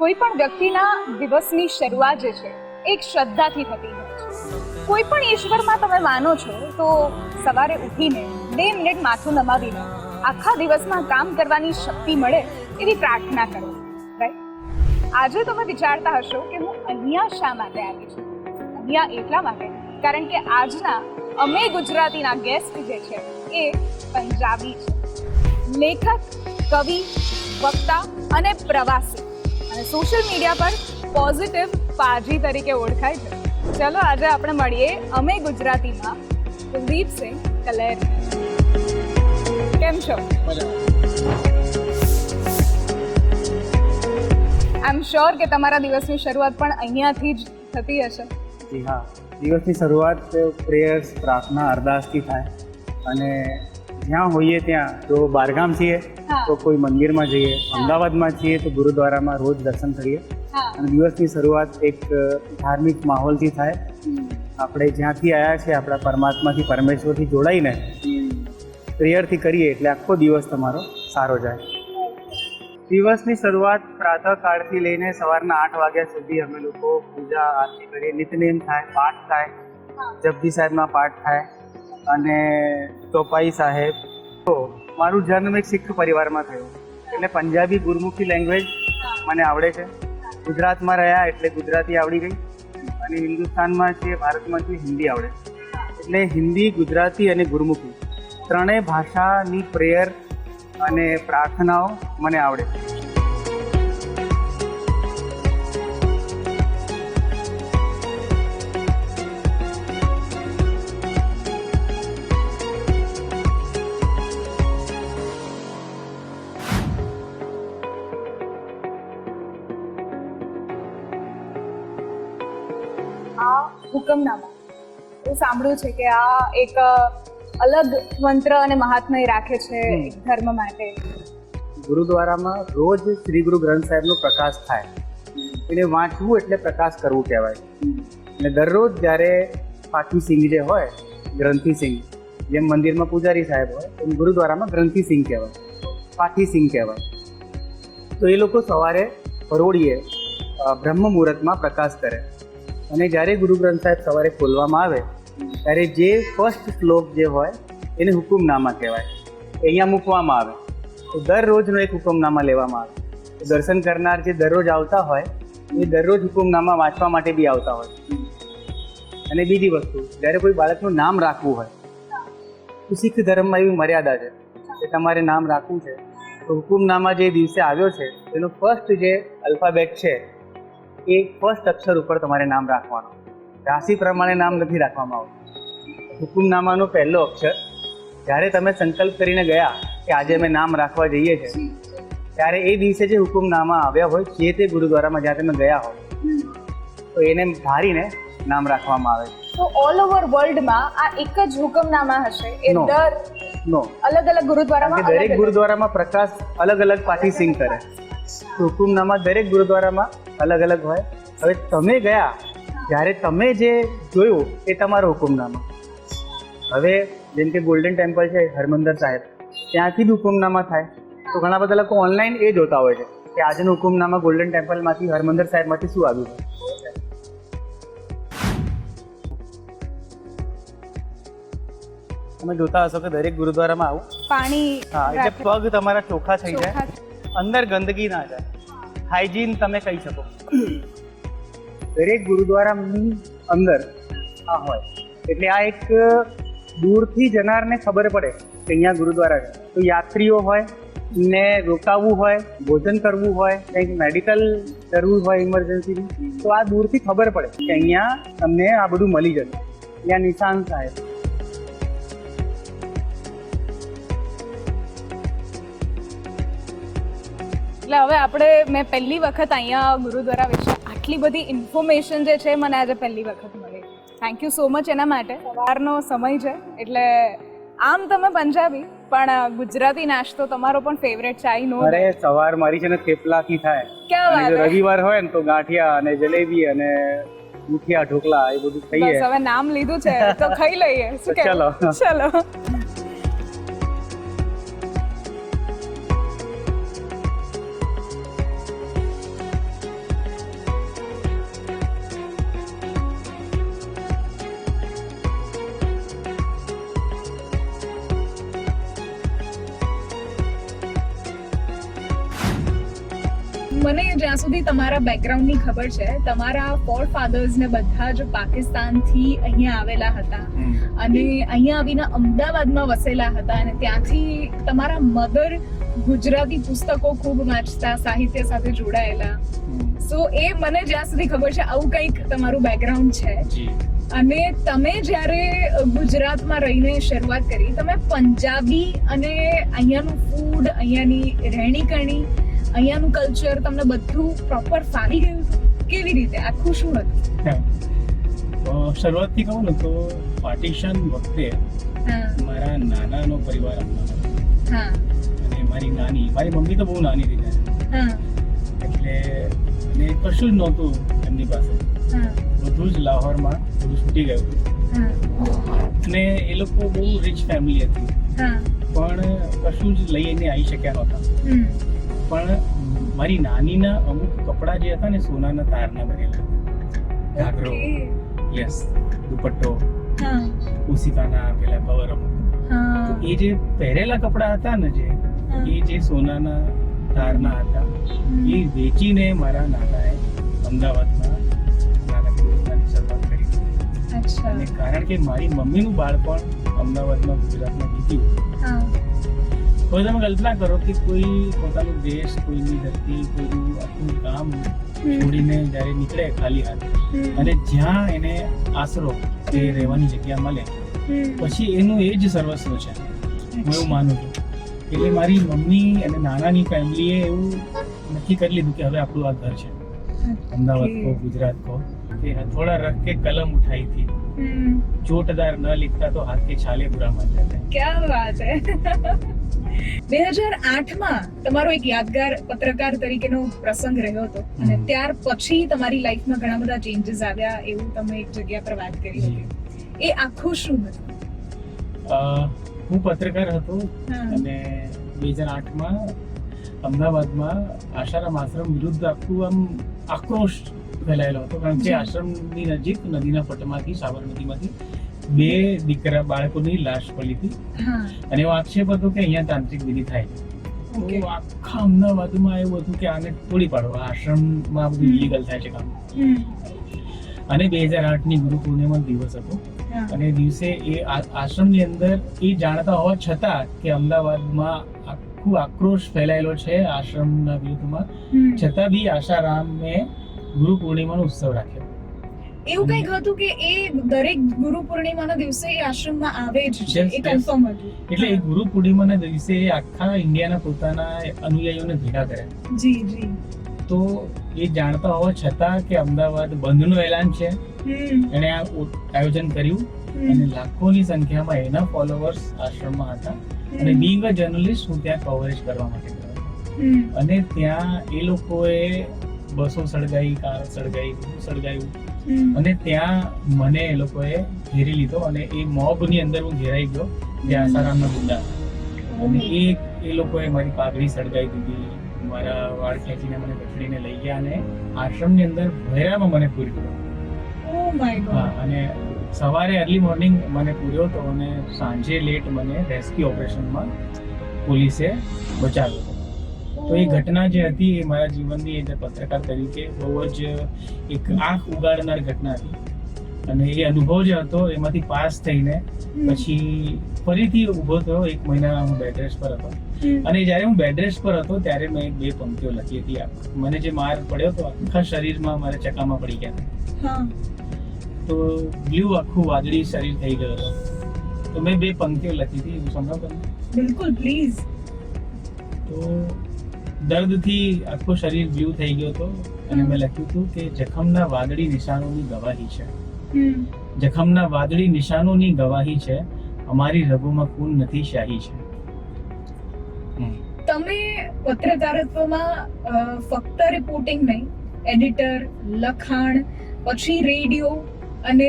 કોઈ પણ વ્યક્તિના દિવસની શરૂઆત જે છે, એક શ્રદ્ધાથી થતી હોય છે. કોઈ પણ ઈશ્વરમાં તમે માનો છો, તો સવારે ઉઠીને બે મિનિટ માથું નમાવીને આખા દિવસમાં કામ કરવાની શક્તિ મળે એવી પ્રાર્થના કરો રાઈટ આજે તમે વિચારતા હશો કે હું અહીંયા શા માટે આવી છું? અહીંયા એટલા માટે, કારણ કે આજના અમે ગુજરાતીના ગેસ્ટ જે છે, એ પંજાબી છે. લેખક, કવિ, વક્તા અને પ્રવાસી. સોશિયલ મીડિયા પર પોઝિટિવ પાજી તરીકે ઓળખાય છે. ચલો આજે આપણે મળીએ અમે ગુજરાતીમાં કુલદીપસિંહ કલેર. કેમ છો? આઈ એમ શ્યોર કે તમારા દિવસની શરૂઆત પણ અહીંયાથી જ થતી હશે. જી હા. દિવસની શરૂઆત પ્રેયર્સ, પ્રાર્થના, અરદાસથી થાય. અને જ્યાં હોઈએ ત્યાં જો બહારગામ છીએ તો કોઈ મંદિરમાં જઈએ અમદાવાદમાં છીએ તો ગુરુદ્વારામાં રોજ દર્શન કરીએ. અને દિવસની શરૂઆત એક ધાર્મિક માહોલથી થાય. આપણે જ્યાંથી આવ્યા છીએ આપણા પરમાત્માથી પરમેશ્વરથી જોડાઈને પ્રેયરથી કરીએ એટલે આખો દિવસ તમારો સારો જાય. દિવસની શરૂઆત પ્રાતઃકાળથી લઈને સવારના આઠ વાગ્યા સુધી અમે લોકો પૂજા આરતી કરીએ. નિત્યનેમ થાય પાઠ થાય. જપજી સાહેબના પાઠ થાય. અને ચોપાઈ સાહેબ. તો મારું જન્મ એક શીખ પરિવારમાં થયો. એટલે પંજાબી ગુરમુખી લેંગ્વેજ મને આવડે છે. ગુજરાતમાં રહ્યા એટલે ગુજરાતી આવડી ગઈ. અને હિન્દુસ્તાનમાં છીએ ભારતમાં છીએ હિન્દી આવડે એટલે હિન્દી, ગુજરાતી અને ગુરમુખી ત્રણેય ભાષાની પ્રેયર અને પ્રાર્થનાઓ મને આવડે આ હુકમનામા એ સાંભળ્યું છે કે આ એક અલગ મંત્ર અને મહાત્મય રાખે છે ધર્મ માટે. ગુરુદ્વારામાં રોજ શ્રી ગુરુ ગ્રંથ સાહેબનો પ્રકાશ થાય. એને વાંચવું એટલે પ્રકાશ કરવું કહેવાય. અને દરરોજ જ્યારે પાઠી સિંહ જે હોય ગ્રંથિ સિંહ જેમ મંદિરમાં પૂજારી સાહેબ હોય એમ ગુરુદ્વારામાં ગ્રંથિ સિંહ કહેવાય. પાઠી સિંહ કહેવાય. તો એ લોકો સવારે પરોળીએ બ્રહ્મ મુહૂર્તમાં પ્રકાશ કરે. અને જ્યારે ગુરુ ગ્રંથ સાહેબ સવારે ખોલવામાં આવે, ત્યારે જે ફર્સ્ટ શ્લોક જે હોય, એને હુકુમનામા કહેવાય. અહીંયા મૂકવામાં આવે. તો દરરોજનો એક હુકમનામા લેવામાં આવે. દર્શન કરનાર જે દરરોજ આવતા હોય, એ દરરોજ હુકમનામા વાંચવા માટે બી આવતા હોય. અને બીજી વસ્તુ, જ્યારે કોઈ બાળકનું નામ રાખવું હોય, તો શીખ ધર્મમાં એવી મર્યાદા છે કે તમારે નામ રાખવું છે. તો હુકુમનામા જે દિવસે આવ્યો છે એનો ફર્સ્ટ જે અલ્ફાબેટ છે એ ફર્સ્ટ અક્ષર ઉપર તમારે નામ રાખવાનું. રાશિ પ્રમાણે નામ નથી રાખવામાં આવતું. હુકુમનામાનો પહેલો અક્ષર જ્યારે તમે સંકલ્પ કરીને ગયા કે આજે અમે નામ રાખવા જઈએ છીએ ત્યારે એ દિવસે જે હુકુમનામા આવ્યા હોય જે તે ગુરુદ્વારામાં જ્યાં તમે ગયા હોય તો એને ધારીને નામ રાખવામાં આવે છે. તો ઓલ ઓવર વર્લ્ડમાં આ એક જ હુકમનામા હશે. એ દર નો અલગ અલગ ગુરુદ્વારામાં દરેક. ગુરુદ્વારામાં પ્રકાશ અલગ અલગ પાછી સિંગ કરે. હુકુમનામા દરેક ગુરુદ્વારામાં અલગ અલગ હોય. હવે તમે ગયા જ્યારે તમે જે જોયું એ તમારો હુકુમનામા. હવે જેમ કે ગોલ્ડન ટેમ્પલ છે હરમંદર સાહેબ ત્યાંથી બી હુકુમનામા થાય. તો ઘણા બધા લોકો ઓનલાઈન એ જોતા હોય છે કે આજનું હુકુમનામા ગોલ્ડન ટેમ્પલમાંથી હરમંદર સાહેબમાંથી શું આવ્યું છે. તમે જોતા હશો કે દરેક ગુરુદ્વારામાં આવું? પાણી હા એટલે પગ તમારા ચોખ્ખા થઈ જાય અંદર ગંદકી ના જાય. હાઇજીન તમે કહી શકો. દરેક ગુરુદ્વારાની અંદર આ હોય. એટલે આ એક દૂરથી જનારને ખબર પડે કે અહીંયા ગુરુદ્વારા છે. તો યાત્રીઓ હોય, ને રોકાવવું હોય, ભોજન કરવું હોય, કંઈક મેડિકલ કરવું હોય ઇમરજન્સીની તો આ દૂરથી ખબર પડે કે અહીંયા તમને આ બધું મળી જશે. અહીંયા નિશાન સાહેબ એટલે હવે આપણે મેં પહેલી વખત અહીંયા ગુરુદ્વારા વિશે આટલી બધી ઇન્ફોર્મેશન જે છે મને આજે પહેલી વખત મળી. થેન્ક યુ સો મચ એના માટે. સવારનો સમય છે એટલે આમ તમે પંજાબી પણ ગુજરાતી નાસ્તો તમારો પણ ફેવરેટ છે આઈ નો અરે સવાર મારી છે ને થેપલાથી થાય. ક્યાં વાત રવિવાર હોય ને તો ગાંઠિયા અને જલેબી અને મુઠિયા ઢોકળા એ બધું ખાઈએ. હવે નામ લીધું છે તો ખાઈ લઈએ. શું ચલો. ચલો. મને જ્યાં સુધી તમારા બેકગ્રાઉન્ડની ખબર છે તમારા ફોર ફાધર્સ ને બધા જ પાકિસ્તાનથી અહીંયા આવેલા હતા. અને અહીંયા આવીને અમદાવાદમાં વસેલા હતા અને ત્યાંથી તમારા મધર ગુજરાતી પુસ્તકો ખૂબ વાંચતા સાહિત્ય સાથે જોડાયેલા. સો એ મને જ્યાં સુધી ખબર છે આવું કંઈક તમારું બેકગ્રાઉન્ડ છે. અને તમે જ્યારે ગુજરાતમાં રહીને શરૂઆત કરી તમે પંજાબી અને અહીંયાનું ફૂડ અહીંયાની રહેણી કરણી અહીંયાનું કલ્ચર તમને બધું પ્રોપર ફાવી ગયું કેવી રીતે? આખું શું હતું? શરૂઆતથી કહું ને તો પાર્ટીશન વખતે મારા નાનાનો પરિવાર અને મારી નાની મારી મમ્મી તો બહુ નાની હતી એટલે અને કશું જ નહોતું એમની પાસે. બધું જ લાહોરમાં બધું છૂટી ગયું. અને એ લોકો બહુ રિચ ફેમિલી હતી. પણ કશું જ લઈને આવી શક્યા નહોતા. પણ મારી નાનીના અમુક કપડાં જે હતા ને સોનાના તારના બનેલા. ઘાઘરો. યસ દુપટ્ટો ઉસિકાના પેલા કવર અમુક. એ જે પહેરેલા કપડાં હતા ને જે એ જે સોનાના તારના હતા એ વેચીને મારા નાનાએ અમદાવાદમાં અને કારણ કે મારી મમ્મીનું બાળપણ અમદાવાદમાં ગુજરાતમાં વીત્યું. હા હવે તમે કલ્પના કરો કે કોઈ પોતાનો દેશ કોઈની ધરતી કોઈનું આખું કામ છોડીને જ્યારે નીકળે ખાલી હાથ હમ. અને જ્યાં એને આશરો કે રહેવાની જગ્યા મળે હમ. પછી એનું એ જ સર્વસ્વ છે હું એવું માનું છું એટલે મારી મમ્મી અને નાનાની ફેમિલીએ એવું નક્કી કરી લીધું કે હવે આપણું આ ઘર છે અમદાવાદ કો ગુજરાત કો કે હથોડા રખ કે કલમ ઉઠાઈ थी હમ. ચોટદાર ન लिखता तो हाथ के छाले बुरा मान जाते ક્યા વાત હે બે હજાર આઠમાં તમારો એક યાદગાર પત્રકાર તરીકેનો પ્રસંગ રહ્યો હતો. અને ત્યાર પછી તમારી લાઈફમાં ઘણા બધા ચેન્જીસ આવ્યા એવું તમે એક જગ્યા પર વાત કરી હતી. એ આખું શું હતું? હું પત્રકાર હતો અને બે હજાર આઠમાં અમદાવાદમાં આશારામ આશ્રમ વિરુદ્ધ આખું આમ આક્રોશ ફેલાયેલો હતો. કારણ કે. આશ્રમની નજીક નદીના પટમાંથી સાબરમતીમાંથી બે દીકરા બાળકોની લાશ પડી હતી. અને એવો આક્ષેપ હતો કે અહીંયા તાંત્રિક વિધિ થાય છે. આખા અમદાવાદમાં એવું હતું કે આને તોડી પાડો. આશ્રમમાં બધું ઇલીગલ થાય છે કામ. અને બે હજાર આઠની ગુરુ પૂર્ણિમા દિવસ હતો. અને દિવસે એ આશ્રમ આશ્રમની અંદર એ જાણતા હોવા છતાં કે અમદાવાદમાં આખું આક્રોશ ફેલાયેલો છે આશ્રમના વિરુદ્ધમાં. છતાં બી આશારામે ગુરુ પૂર્ણિમાનો ઉત્સવ રાખ્યો. એવું કંઈક હતું કે એ દરેક ગુરુ પૂર્ણિમાના દિવસે એ આશ્રમમાં આવે જ છે એ કન્ફર્મ હતું. એટલે એ ગુરુ પૂર્ણિમાના દિવસે આખા ઇન્ડિયાના પોતાના અનુયાયીઓને ભેગા કર્યા જી જી. તો એ જાણતા હોવા છતાં કે અમદાવાદ બંધનું એલાન છે. એણે આ આયોજન કર્યું. અને લાખોની સંખ્યામાં એના ફોલોવર્સ આશ્રમમાં હતા. અને બીંગ અ જર્નલિસ્ટ હું ત્યાં કવરેજ કરવા માટે ગયો. અને ત્યાં એ લોકોએ બસો સળગાઈ કાર સળગાઈ બધું સળગાયું. અને ત્યાં મને એ લોકોએ ઘેરી લીધો અને એ મોબની અંદર હું ઘેરાઈ ગયો જે આસારામના ગુંડા. અને એ એ લોકોએ મારી પાઘડી સળગાવી દીધી. મારા વાળ ખેંચીને મને પકડીને લઈ ગયા અને આશ્રમની અંદર ભૈરામાં મને પૂરી દીધો my God. હા અને સવારે અર્લી મોર્નિંગ મને પૂર્યો તો અને સાંજે લેટ મને રેસ્ક્યુ ઓપરેશનમાં પોલીસે બચાવ્યો. હતો તો એ ઘટના જે હતી એ મારા જીવનની એક પત્રકાર તરીકે બહુ જ એક આંખ ઉગાડનાર ઘટના હતી. અને એ અનુભવ જે હતો એમાંથી પાસ થઈને પછી ફરીથી ઊભો થયો એક મહિના હું બેડ રેસ્ટ પર હતો. અને જ્યારે હું બેડ રેસ્ટ પર હતો ત્યારે મેં બે પંક્તિઓ લખી હતી મને જે માર પડ્યો હતો આખા શરીરમાં મારા ચકામાં પડી ગયા તો બ્લુ આખું વાદળી શરીર થઈ ગયો હતો. તો મેં બે પંક્તિઓ લખી હતી હું સંભળાવ બિલકુલ પ્લીઝ તો દર્દથી આખું શરીર બ્લુ થઈ ગયો હતો અને મેં લખ્યું હતું કે જખમના વાદળી નિશાનોની ગવાહી છે. જખમના વાદળી નિશાનોની ગવાહી છે. અમારી રગોમાં ખૂન નથી શાહી છે. તમે પત્રકારત્વમાં ફક્ત રિપોર્ટિંગ નહીં એડિટર લખાણ પછી રેડિયો અને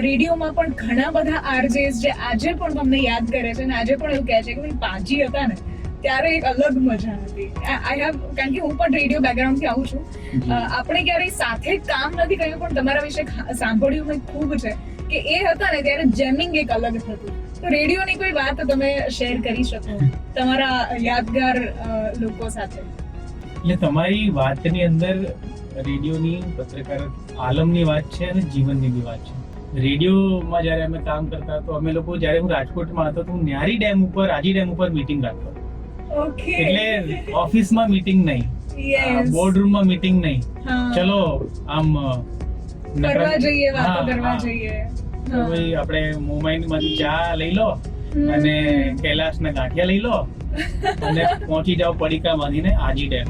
રેડિયોમાં પણ ઘણા બધા આરજેસ જે આજે પણ તમને યાદ કરે છે અને આજે પણ એવું કહે છે કે પાજી હતા ને ત્યારે એક અલગ મજા હતી. આઈ હેવ કારણ કે હું પણ રેડિયો બેકગ્રાઉન્ડથી આવું છું. આપણે ક્યારેય સાથે કામ નથી કર્યું પણ તમારા વિશે સાંભળ્યું મેં ખૂબ છે કે એ હતા ને ત્યારે જેમિંગ એક અલગ હતું. તો રેડિયોની કોઈ વાત તમે શેર કરી શકો તમારા યાદગાર લોકો સાથે? એટલે તમારી વાતની અંદર રેડિયોની પત્રકાર આલમની વાત છે અને જીવનની બી વાત છે. રેડિયોમાં જ્યારે અમે કામ કરતા તો અમે લોકો જ્યારે હું રાજકોટમાં હતો તો હું ન્યારી ડેમ ઉપર આજી ડેમ ઉપર મીટિંગ રાખતો એટલે ઓફિસમાં મીટિંગ નહીં. બોર્ડ રૂમમાં મીટિંગ નહીં. ચલો આમ કરવા જોઈએ વાતો કરવા જોઈએ. ભાઈ આપણે મોમાઈનમાંથી ચા લઈ લો અને કૈલાસના ગાંઠિયા લઈ લો અને પહોંચી જાઓ પડીકા બાંધીને આજી ડેમ.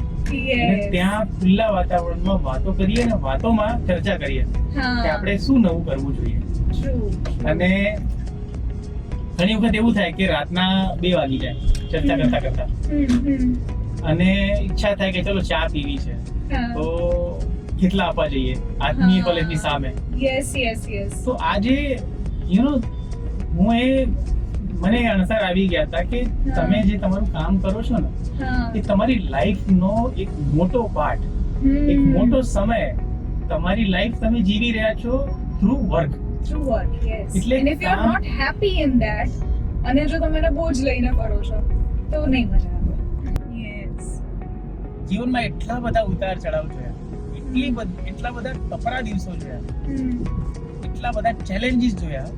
ત્યાં ખુલ્લા વાતાવરણમાં વાતો કરીએ ને વાતોમાં ચર્ચા કરીએ કે આપણે શું નવું કરવું જોઈએ. અને ઘણી વખત એવું થાય કે રાતના બે વાગી જાય ચર્ચા કરતા કરતા. અને ઈચ્છા થાય કે ચલો ચા પીવી છે. તો કેટલા આપવા જઈએ? આત્મીય હા. કોલેજની સામે. યસ યસ યસ તો આજે યુ નો હું એ મને અણસાર આવી ગયા હતા કે તમે જે તમારું કામ કરો છો ને એ તમારી લાઈફ નો એક મોટો પાર્ટ એક મોટો સમય તમારી લાઈફ તમે જીવી રહ્યા છો through work true work yes એટલે if you are not happy in that અને જો તમે એને બોજ લઈને કરો છો તો નહીં મજા આવે. યસ જીવનમાં એટલા બધા ઉતાર ચઢાવ જોયા એટલી એટલા બધા ટપરા દિવસો જોયા એટલા બધા ચેલેન્જીસ જોયા.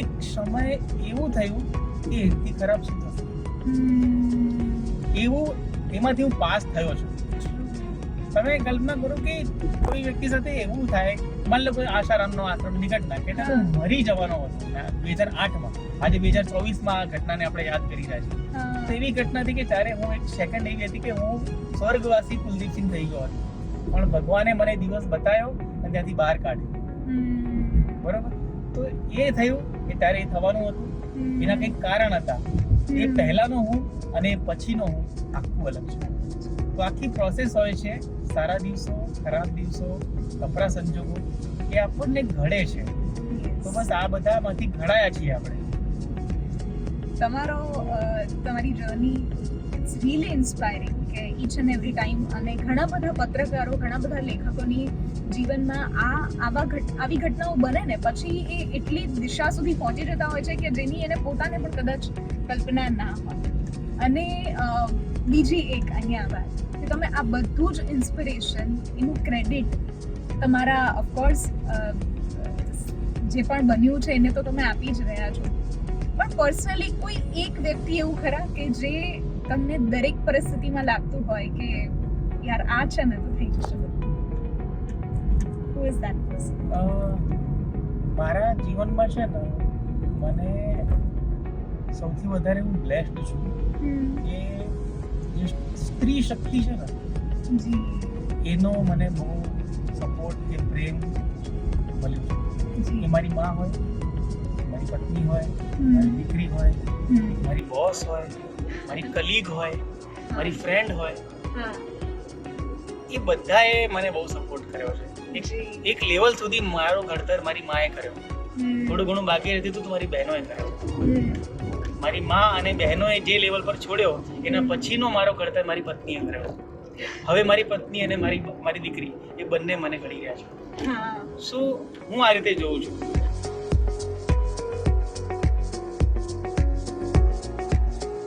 એક સમય એવું થયું કે એથી ખરાબ શું થશે? એવું એમાંથી હું પાસ થયો છું. તમે કલ્પના કરો કે કોઈ વ્યક્તિ સાથે એવું થાય માન લો કોઈ આશારામનો આશ્રમની ઘટના કે મરી જવાનો હતો બે હજાર આઠમાં. આજે બે હજાર ચોવીસમાં આ ઘટનાને આપણે યાદ કરી રહ્યા છીએ. તો એવી ઘટના હતી કે ત્યારે હું એક સેકન્ડ એવી હતી કે હું સ્વર્ગવાસી કુલદીપસિંહ થઈ ગયો હતો. પણ ભગવાને મને દિવસ બતાવ્યો અને ત્યાંથી બહાર કાઢ્યો. બરોબર? તો એ થયું કે ત્યારે એ થવાનું હતું. એના કંઈક કારણ હતા. એ પહેલાનો હું અને પછીનો હું આખું અલગ છે. તો આખી પ્રોસેસ હોય છે, સારા દિવસો, ખરાબ દિવસો, કપરા સંજોગો, એ આપણને ઘડે છે. તો બસ આ બધામાંથી ઘડાયા છીએ આપણે. તમારો તમારી જર્ની ઇટ્સ રીલી ઇન્સ્પાયરિંગ કે ઈચ એન્ડ એવરી ટાઈમ અને ઘણા બધા પત્રકારો, ઘણા બધા લેખકોની જીવનમાં આ, આવા આવી ઘટનાઓ બને ને પછી એ એટલી દિશા સુધી પહોંચી જતા હોય છે કે જેની એને પોતાને પણ કદાચ કલ્પના ના હોય. અને બીજી એક અહીંયા વાત કે તમે આ બધું જ ઇન્સ્પિરેશન એનું ક્રેડિટ તમારા ઓફકોર્સ જે પણ બન્યું છે એને તો તમે આપી જ રહ્યા છો. પણ પર્સનલી કોઈ એક વ્યક્તિ એવું ખરા કે જે તમને દરેક પરિસ્થિતિમાં લાગતું હોય કે યાર આ છે ને તો થઈ જશે હુ ઇઝ ધેટ પર્સન મારા જીવનમાં છે ને મને સૌથી વધારે હું બ્લેસ્ડ છું કે જે સ્ત્રી શક્તિ છે ને એનો મને બહુ સપોર્ટ કે પ્રેમ મળ્યો છે. એ મારી માં હોય મારી પત્ની હોય મારી દીકરી હોય મારી બોસ હોય મારી કલીગ હોય મારી ફ્રેન્ડ હોય એ બધાએ મને બહુ સપોર્ટ કર્યો છે. એક લેવલ સુધી મારો ઘડતર મારી માએ કર્યો. થોડું ઘણું બાકી રહેતું હતું તો મારી બહેનોએ કર્યો. મારી માં અને બહેનોએ જે લેવલ પર છોડ્યો એના પછીનો મારો કરતર મારી પત્નીએ કર્યો હવે મારી પત્ની અને મારી મારી દીકરી એ બંને મને કરી રહ્યા છે. સો હું આ રીતે જોઉં છું?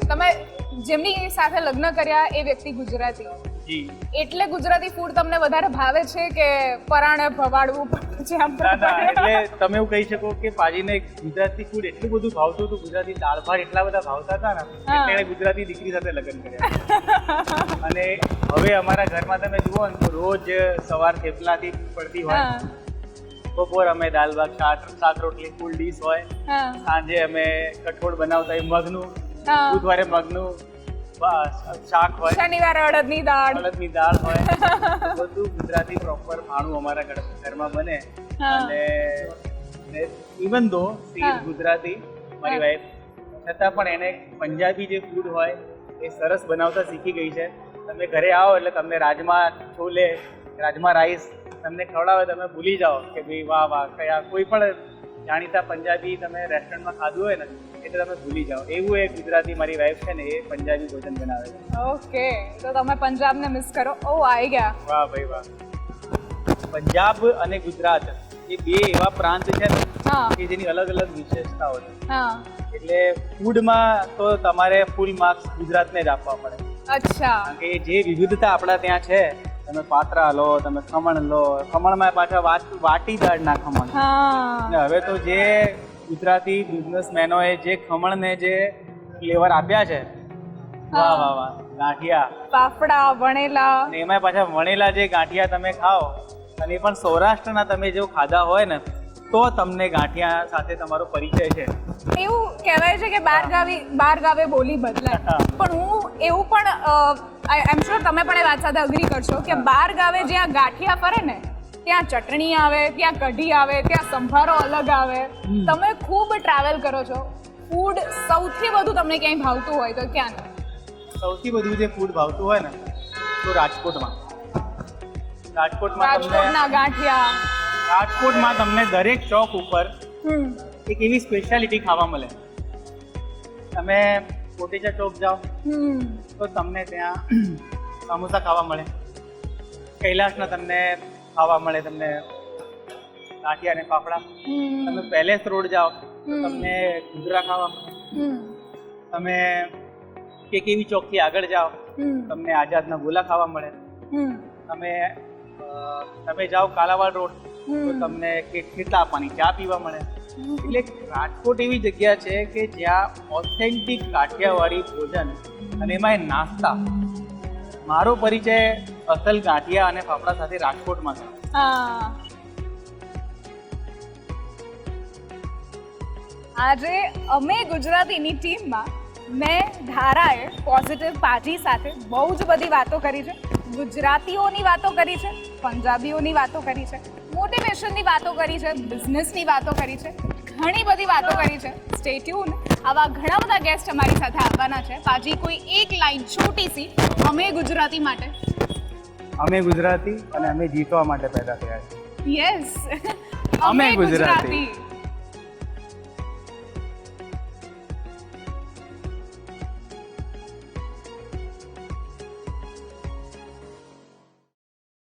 તમે જેમની સાથે લગ્ન કર્યા એ વ્યક્તિ ગુજરાતી. એટલે ગુજરાતી ફૂડ તમને વધારે ભાવે છે કે પરાણે ભવાડવું પડે એટલે તમે એવું કહી શકો કે પાજીને ગુજરાતી ફૂડ એટલું બધું ભાવતું હતું ગુજરાતી દાળ ભાત એટલા બધા ભાવતા હતા ને. એટલે ગુજરાતી દીકરી સાથે લગ્ન કર્યા. અને હવે અમારા ઘરમાં તમે જુઓ ને તો રોજ સવાર થેપલાથી પડતી હોય. બપોર અમે દાલ ભાત શાક શાક રોટલી ફૂલ ડીશ હોય. સાંજે અમે કઠોળ બનાવતા હોય મગનું. બુધવારે મગનું શાક હોય શનિવારે અડદની દાળ. અડદની દાળ હોય બધું ગુજરાતી પ્રોપર ખાણું અમારા ઘર- ઘરમાં બને. અને ઇવન સી ગુજરાતી મારી વાઈફ છતાં પણ એને પંજાબી જે ફૂડ હોય એ સરસ બનાવતા શીખી ગઈ છે. તમે ઘરે આવો એટલે તમને રાજમા છોલે રાજમા રાઈસ તમને ખવડાવે તમે ભૂલી જાઓ કે ભાઈ વાહ વાહ કયા કોઈ પણ જાણીતા પંજાબી તમે રેસ્ટોરન્ટમાં ખાધું હોય ને એટલે તમે ભૂલી જાઓ. એવું એક ગુજરાતી મારી વાઈફ છે ને એ પંજાબી ભોજન બનાવે છે. ઓકે તો તમે પંજાબને મિસ કરો. ઓ આવી ગયા. વાહ ભાઈ વાહ. પંજાબ અને ગુજરાત એ બે એવા પ્રાંત છે ને કે જેની અલગ અલગ વિશેષતાઓ છે. એટલે ફૂડમાં તો તમારે ફૂલ માર્ક્સ ગુજરાતને જ આપવા પડે. અચ્છા. કે જે વિવિધતા આપણા ત્યાં છે તમે પાત્રા લો તમે ખમણ લો ખમણમાં પાછા વાત- ના ખમણ. હવે તો જે ગુજરાતી બિઝનેસમેનોએ જે ખમણને જે ફ્લેવર આપ્યા છે વાહ વાહ વાહ ગાંઠિયા. ફાફડા વણેલા. અને એમાં પાછા વણેલા જે ગાંઠિયા તમે ખાઓ અને એ પણ સૌરાષ્ટ્રના તમે જો ખાધા હોય ને તો તમને ગાંઠિયા સાથે તમારો પરિચય છે. એવું કહેવાય છે કે બાર ગાવી બાર ગાવે બોલી બદલાય. પણ હું એવું પણ આઈ એમ શ્યોર તમે પણ એ વાત સાથે અગ્રી કરશો કે બાર ગાવે જ્યાં ગાંઠિયા ફરે ને ત્યાં ચટણી આવે ત્યાં કઢી આવે ત્યાં સંભારો અલગ આવે. તમે ખૂબ ટ્રાવેલ કરો છો. ફૂડ સૌથી વધુ તમને ક્યાંય ભાવતું હોય તો ક્યાં? સૌથી વધુ જે ફૂડ ભાવતું હોય ને તો રાજકોટમાં. રાજકોટમાં તમને રાજકોટના ગાંઠિયા. રાજકોટમાં તમને દરેક ચોક ઉપર એક એવી સ્પેશિયાલિટી ખાવા મળે. તમે કોટેચા ચોક જાઓ તો તમને ત્યાં સમોસા ખાવા મળે. કૈલાસના તમને ખાવા મળે તમને. ગાંઠિયા અને ફાફડા. તમે પેલેસ રોડ જાઓ તમને ઘૂઘરા ખાવા મળે. તમે કે કેવી ચોકથી આગળ જાઓ તમને આઝાદના ગોલા ખાવા મળે. હમ. તમે તમે જાઓ કાલાવાડ રોડ તો તમને કે ખેતલા આપવાની? ચા પીવા મળે. એટલે રાજકોટ એવી જગ્યા છે કે જ્યાં ઓથેન્ટિક કાઠિયાવાડી ભોજન અને એમાં નાસ્તા મારો પરિચય અસલ ગાંઠિયા અને ફાફડા સાથે રાજકોટમાં છે. આજે અમે ગુજરાતીની ટીમમાં મેં ધારાએ પોઝિટિવ પાજી સાથે બહુ જ બધી વાતો કરી છે. ગુજરાતીઓની વાતો કરી છે, પંજાબીઓની વાતો કરી છે મોટિવેશનની વાતો કરી છે બિઝનેસની વાતો કરી છે. ઘણી બધી વાતો કરી છે. સ્ટે ટ્યુન આવા ઘણા બધા ગેસ્ટ અમારી સાથે આવવાના છે. પાજી કોઈ એક લાઈન છોટી સી અમે ગુજરાતી માટે. અમે ગુજરાતી અને અમે જીતવા માટે પેદા થયા છે યસ અમે ગુજરાતી.